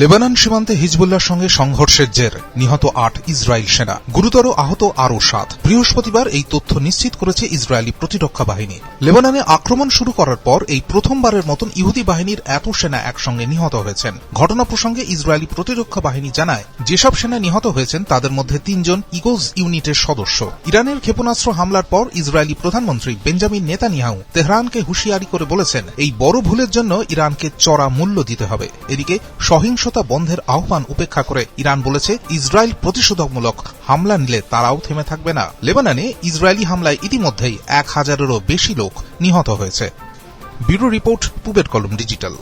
Lebanon সীমান্তে হিজবুল্লাহর সঙ্গে সংঘর্ষের জের। নিহত আট ইসরায়েল সেনা। গুরুতর আহত আরও সাত। বৃহস্পতিবার এই তথ্য নিশ্চিত করেছে ইসরায়েলি প্রতিরক্ষা বাহিনী। লেবাননে আক্রমণ শুরু করার পর এই প্রথমবারের মতন ইহুদি বাহিনীর এত সেনা একসঙ্গে নিহত হয়েছেন। ঘটনা প্রসঙ্গে ইসরায়েলি প্রতিরক্ষা বাহিনী জানায়, যেসব সেনা নিহত হয়েছেন তাদের মধ্যে তিনজন ইগোজ ইউনিটের সদস্য। ইরানের ক্ষেপণাস্ত্র হামলার পর ইসরায়েলি প্রধানমন্ত্রী বেঞ্জামিন নেতানিয়াহু তেহরানকে হুঁশিয়ারি করে বলেছেন, এই বড় ভুলের জন্য ইরানকে চড়া মূল্য দিতে হবে। এদিকে সহিংসতা বন্ধের আহ্বান উপেক্ষা করে ইরান বলেছে, ইসরায়েল প্রতিশোধকমূলক হামলা নিলে তারাও থেমে থাকবে না। লেবাননে ইসরায়েলি হামলায় ইতিমধ্যেই এক হাজারেরও বেশি লোক নিহত হয়েছে। ব্যুরো রিপোর্ট, পুবের কলম ডিজিটাল।